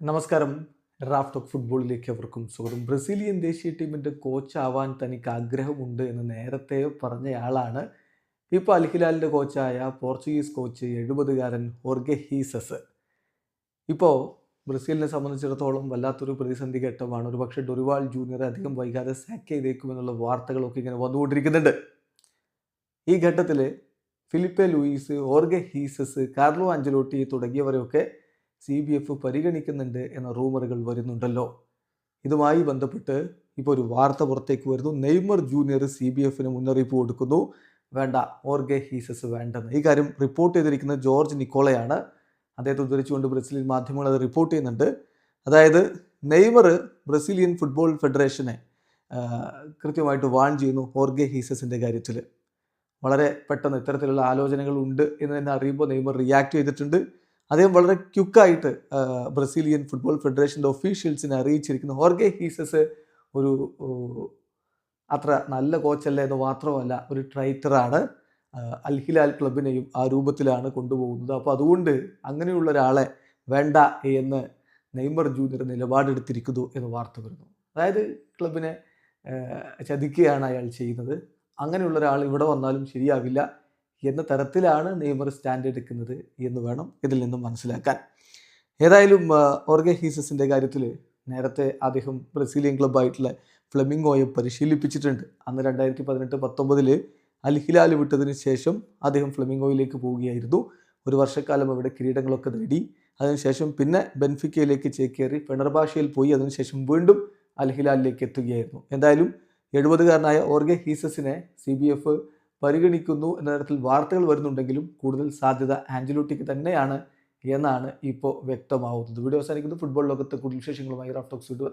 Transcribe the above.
നമസ്കാരം. Raft of ഫുട്ബോളിലേക്ക് അവർക്കും സ്വാഗതം. ബ്രസീലിയൻ ദേശീയ ടീമിന്റെ കോച്ചാവാൻ തനിക്ക് ആഗ്രഹമുണ്ട് എന്ന് നേരത്തെ പറഞ്ഞയാളാണ്. ഇപ്പോൾ അൽഹിലാലിന്റെ കോച്ചായ പോർച്ചുഗീസ് കോച്ച് എഴുപതുകാരൻ ഹോർഗെ ഹീസസ്. ഇപ്പോൾ ബ്രസീലിനെ സംബന്ധിച്ചിടത്തോളം വല്ലാത്തൊരു പ്രതിസന്ധി ഘട്ടമാണ്. ഒരു പക്ഷേ ഡൊറിവാൾ ജൂനിയറെ അധികം വൈകാതെ സാക്ക് ചെയ്തേക്കുമെന്നുള്ള വാർത്തകളൊക്കെ ഇങ്ങനെ വന്നുകൊണ്ടിരിക്കുന്നുണ്ട്. ഈ ഘട്ടത്തിൽ ഫിലിപ്പെ ലൂയിസ് ഓർഗെ ഹീസസ് കാർലോ ആഞ്ചലോട്ടി തുടങ്ങിയവരെയൊക്കെ സി ബി എഫ് പരിഗണിക്കുന്നുണ്ട് എന്ന റൂമറുകൾ വരുന്നുണ്ടല്ലോ. ഇതുമായി ബന്ധപ്പെട്ട് ഇപ്പോൾ ഒരു വാർത്ത പുറത്തേക്ക് വരുന്നു. നെയ്മർ ജൂനിയർ സി ബി എഫിന് മുന്നറിയിപ്പ് കൊടുക്കുന്നു. വേണ്ട ഓർഗെ ഹീസസ് വേണ്ടെന്ന്. ഈ കാര്യം റിപ്പോർട്ട് ചെയ്തിരിക്കുന്നത് ജോർജ് നിക്കോളയാണ്. അദ്ദേഹത്തെ ഉദ്ധരിച്ചുകൊണ്ട് ബ്രസീലിയൻ മാധ്യമങ്ങൾ അത് റിപ്പോർട്ട് ചെയ്യുന്നുണ്ട്. അതായത് നെയ്മർ ബ്രസീലിയൻ ഫുട്ബോൾ ഫെഡറേഷനെ കൃത്യമായിട്ട് വാൺ ചെയ്യുന്നു ഓർഗെ ഹീസസിന്റെ കാര്യത്തിൽ. വളരെ പെട്ടെന്ന് ഇത്തരത്തിലുള്ള ആലോചനകൾ ഉണ്ട് എന്ന് തന്നെ അറിയുമ്പോൾ നെയ്മർ റിയാക്ട് ചെയ്തിട്ടുണ്ട്. അദ്ദേഹം വളരെ ക്യുക്കായിട്ട് ബ്രസീലിയൻ ഫുട്ബോൾ ഫെഡറേഷന്റെ ഒഫീഷ്യൽസിനെ അറിയിച്ചിരിക്കുന്നു. ഹോർഗെ ഹീസസ് ഒരു അത്ര നല്ല കോച്ചല്ല എന്ന് മാത്രമല്ല ഒരു ട്രൈറ്ററാണ്. അൽഹിലാൽ ക്ലബിനെയും ആ രൂപത്തിലാണ് കൊണ്ടുപോകുന്നത്. അപ്പോൾ അതുകൊണ്ട് അങ്ങനെയുള്ള ഒരാളെ വേണ്ട എന്ന് നെയ്മർ ജൂനിയർ നിലപാടെടുത്തിരിക്കുന്നു എന്ന് വാർത്ത വരുന്നു. അതായത് ക്ലബിനെ ചതിക്കുകയാണ് അയാൾ ചെയ്യുന്നത്. അങ്ങനെയുള്ള ഒരാൾ ഇവിടെ വന്നാലും ശരിയാവില്ല. എന്ന തരത്തിലാണ് നെയ്മർ സ്റ്റാൻഡ് എടുക്കുന്നത് എന്ന് വേണം ഇതിൽ നിന്നും മനസ്സിലാക്കാൻ. ഏതായാലും ഓർഗെ ഹീസസിന്റെ കാര്യത്തിൽ നേരത്തെ അദ്ദേഹം ബ്രസീലിയൻ ക്ലബ്ബായിട്ടുള്ള ഫ്ലെമിംഗോയെ പരിശീലിപ്പിച്ചിട്ടുണ്ട്. അന്ന് രണ്ടായിരത്തി പതിനെട്ട് പത്തൊമ്പതിൽ അൽ ഹിലാൽ വിട്ടതിന് ശേഷം അദ്ദേഹം ഫ്ലെമിംഗോയിലേക്ക് പോവുകയായിരുന്നു. ഒരു വർഷക്കാലം അവിടെ കിരീടങ്ങളൊക്കെ നേടി. അതിനുശേഷം പിന്നെ ബെൻഫിക്കയിലേക്ക് ചേക്കേറി പിണർഭാഷയിൽ പോയി. അതിനുശേഷം വീണ്ടും അൽഹിലാലിലേക്ക് എത്തുകയായിരുന്നു. എന്തായാലും എഴുപതുകാരനായ ഓർഗെ ഹീസസിനെ സി ബി എഫ് പരിഗണിക്കുന്നു എന്ന തരത്തിൽ വാർത്തകൾ വരുന്നുണ്ടെങ്കിലും കൂടുതൽ സാധ്യത ആഞ്ചലോട്ടിക്ക് തന്നെയാണ് എന്നാണ് ഇപ്പോൾ വ്യക്തമാവുന്നത്. വീഡിയോ അവസാനിക്കുന്നത് ഫുട്ബോൾ ലോകത്തെ കൂടുതൽ വിശേഷങ്ങളുമായി റാഫ്റ്റോക്സ് വീണ്ടും